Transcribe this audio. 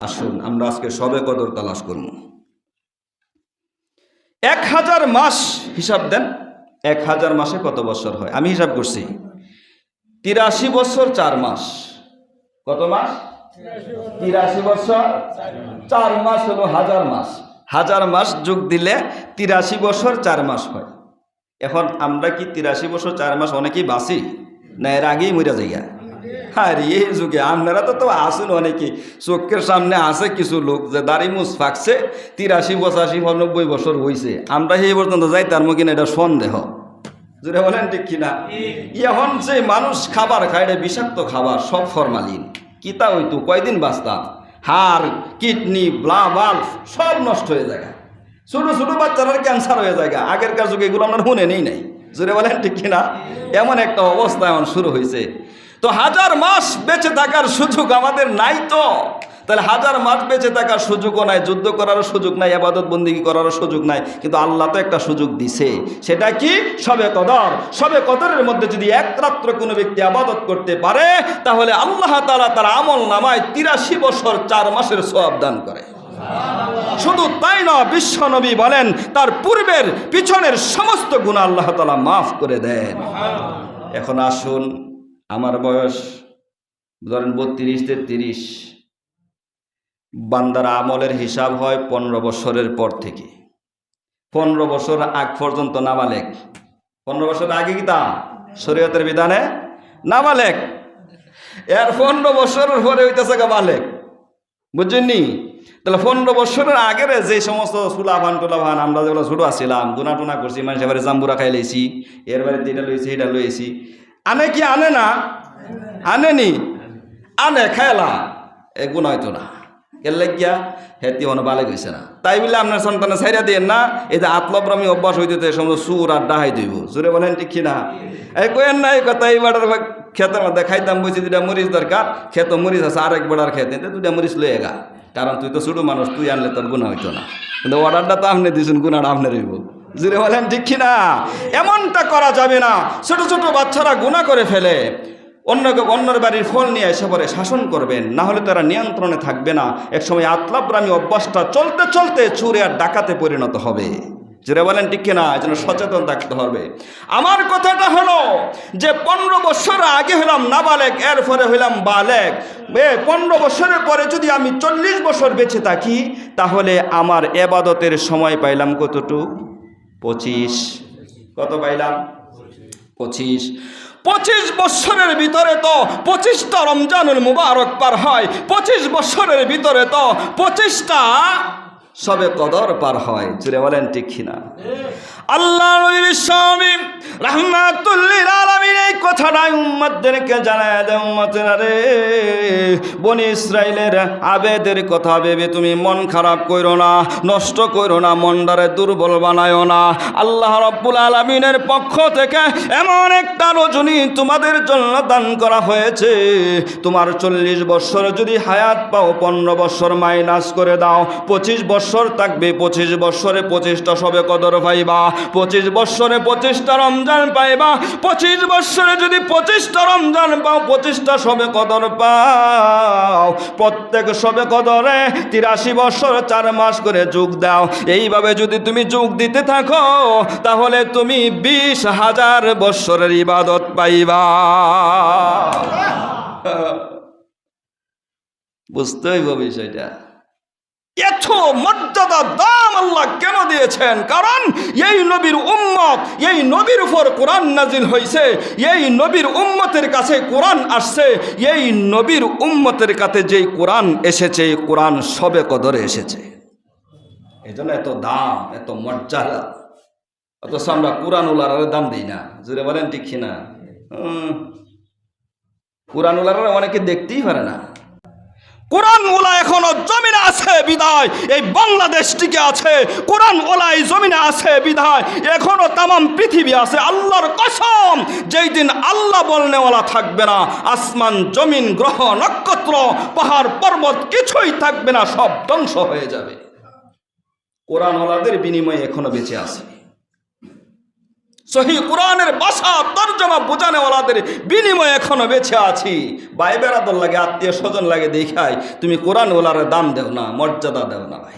আসুন, আমরা আজকে সবে কদর তালাশ করব। এক হাজার মাস হিসাব দেন। এক হাজার মাসে কত বছর হয়? আমি হিসাব করছি। তিরাশি বছর চার মাস। কত মাস? তিরাশি বছর চার মাস হলো হাজার মাস। হাজার মাস যোগ দিলে তিরাশি বছর চার মাস হয়। এখন আমরা কি তিরাশি বছর চার মাস অনেকেই বাঁচি? না, এর আগেই মরে যাইয়া। হ্যাঁ রে, এই যুগে আপনারা তো তো আসুন অনেকে। চোখের সামনে আছে কিছু লোক যে দাড়ি মুছ ফাঁকছে তিরাশি পঁচাশি নব্বই বছর হয়েছে আমরা সেই পর্যন্ত যাই তার মুখে এটা সন্দেহ। জুড়ে বলেন ঠিক কিনা? এখন যে মানুষ খাবার খায় এটা বিষাক্ত খাবার সব ফরমালিন। কিতা হইতো? কয়দিন বাঁচতাম? হাড় কিডনি ব্লা বাল্ব সব নষ্ট হয়ে যায়। ছোট ছোট বাচ্চারা ক্যান্সার হয়ে যায়। আগেরকার যুগে এগুলো আপনার শুনে নেই। নাই জুড়ে বলেন ঠিক কিনা? এমন একটা অবস্থা এখন শুরু হয়েছে তো হাজার মাস বেঁচে থাকার সুযোগ আমাদের নাই তো। তাহলে হাজার মাস বেঁচে থাকার সুযোগও নাই, যুদ্ধ করারও সুযোগ নাই, আবাদত বন্দিগি করারও সুযোগ নাই। কিন্তু আল্লাহ তো একটা সুযোগ দিছে। সেটা কি? সবে কদর। সবে কদরের মধ্যে যদি এক রাত্র কোনো ব্যক্তি আবাদত করতে পারে, তাহলে আল্লাহ তালা তার আমল নামায় তিরাশি বছর চার মাসের সব দান করে। শুধু তাই না বিশ্ব নবী বলেন, তার পূর্বের পিছনের সমস্ত গুণ আল্লাহ তালা মাফ করে দেন। এখন আসুন আমার বয়স ধরেন বত্রিশ, তেত্রিশ। বান্দার আমলের হিসাব হয় পনেরো বছরের পর থেকে। পনেরো বছর আগ পর্যন্ত নাবালেক। পনেরো বছর আগে কি তা? শরীয়তের বিধানে নাবালেক। এর পনেরো বছরের পরে হইতেছে বালেক বুঝছেননি তাহলে পনেরো বছরের আগের যে সমস্ত সুলাভান টুলাভান, আমরা যেগুলো ছোটো আসছিলাম গুনা টুনা করছি মানুষ এবারে জাম্বুরা খাই লইছি, এর বাড়িতে এটা লইছি এটা লইছি আনে কি আনে না? আনেনি আনে খেলা এ গুণ হয়তো না। এর লাগিয়া? হেতি মনে বালে গেছে না। তাই বলে আপনার সন্তানে সাইরা দিয়ে না। এই যে আতলব্রামি অভ্যাস হইতে সমস্ত সুর আর ডাহাই দইব সুরে বলেন, ঠিক কিনা এই কয়েন না, এই কথা এই বাটার ক্ষেতের মধ্যে খাইতাম বুঝি দুটা মরিচ দরকার। খেত মরিচ আছে, আরেক বেড়ার খেতে। দুটা মরিচ লয়ে গা। কারণ তুই তো ছোটো মানুষ, তুই আনলে তোর গুণা হইতো না। কিন্তু অর্ডারটা তো আপনি দিয়েছেন গুণাটা আপনি রইব জুড়ে বলেন, ঠিক কিনা? এমনটা করা যাবে না। ছোট ছোট বাচ্চারা গুণা করে ফেলে। অন্যকে অন্যর বাড়ির ফল নিয়ে এসে পরে শাসন করবেন। না হলে তারা নিয়ন্ত্রণে থাকবে না। একসময় আতলাব্রামী অভ্যাসটা চলতে চলতে চুরে আর ডাকাতে পরিণত হবে। যেটা বলেন, ঠিক কিনা? জন্য সচেতন থাকতে হবে। আমার কথাটা হলো যে, পনেরো বছর আগে হলাম নাবালেক এর পরে হইলাম বালেক পনেরো বছরের পরে যদি আমি চল্লিশ বছর বেঁচে থাকি, তাহলে আমার এবাদতের সময় পাইলাম কতটুক? পঁচিশ। কত পাইলাম? পঁচিশ। পঁচিশ বছরের ভিতরে তো পঁচিশটা রমজানুল মুবারক পার হয়। পঁচিশ বছরের ভিতরে তো পঁচিশটা সবে কদর পার হয়। জুড়ে বলেন ঠিক কিনা? আল্লাহ নবীর স্বামী রহমাতুল্লিল আলামিন এই কথাটাই উম্মতদেরকে জানায় দেয়, উম্মতেরা রে, বনি ইসরাইলের আবেদের কথা ভেবে তুমি মন খারাপ করো না, নষ্ট করো না, মনটারে দুর্বল বানায়ও না। আল্লাহ রব্বুল আলমিনের পক্ষ থেকে এমন একটা রজনী তোমাদের জন্য দান করা হয়েছে। তোমার চল্লিশ বছর যদি হায়াত পাও, পনেরো বছর মাইনাস করে দাও, পঁচিশ বছর থাকবে, পঁচিশ বছরে পঁচিশটা সবে কদর পাইবা। পঁচিশ বছরে পঁচিশটা রমজান পাইবা। পঁচিশ বৎসরে যদি পঁচিশটা রমজান পাও, পঁচিশটা সবে কদর পাও। প্রত্যেক সবে কদরে তিরাশি বৎসর চার মাস করে যোগ দাও। এইভাবে যদি তুমি যোগ দিতে থাকো, তাহলে তুমি বিশ হাজার বৎসরের ইবাদত পাইবা। বুঝতে হইব বিষয়টা। এত মর্যাদা দাম আল্লাহ কেন দিয়েছেন? কারণ এই নবীর উম্মত, এই নবীর উপর কোরআন নাজিল হয়েছে এই নবীর উম্মতের কাছে কোরআন আসছে, এই নবীর উম্মতের কাছে যেই কোরআন এসেছে, এই কোরআন সবে কদরে এসেছে। এই জন্য এত দাম, এত মর্যাদা। অথচ আমরা কোরআন উলার দাম দিই না। জুড়ে বলেন ঠিক না কোরআন উলার অনেকে দেখতেই পারে না। কোরআন ওলা এখনও জমিনে আছে, বিদায়। এই বাংলাদেশ টিকে আছে। কোরআন ওলা এই জমিনে আছে, বিদায়। এখনও তামাম পৃথিবী আছে, আল্লাহর কসম। যেই দিন আল্লাহ বলনেওয়ালা থাকবে না, আসমান, জমিন, গ্রহ, নক্ষত্র, পাহাড়, পর্বত, কিছুই থাকবে না, সব ধ্বংস হয়ে যাবে। কোরআন ওলাদের বিনিময়ে এখনও বেঁচে আছে। সহি কোরআনের বাসা তর্জমা বোঝানেওয়ালাদের বিনিময়ে এখনও বেছে আছি। ভাই বেড়াদর লাগে আত্মীয় স্বজন লাগে দেখায়, তুমি কোরআন ওলার দাম দেও না, মর্যাদা দেও না, ভাই।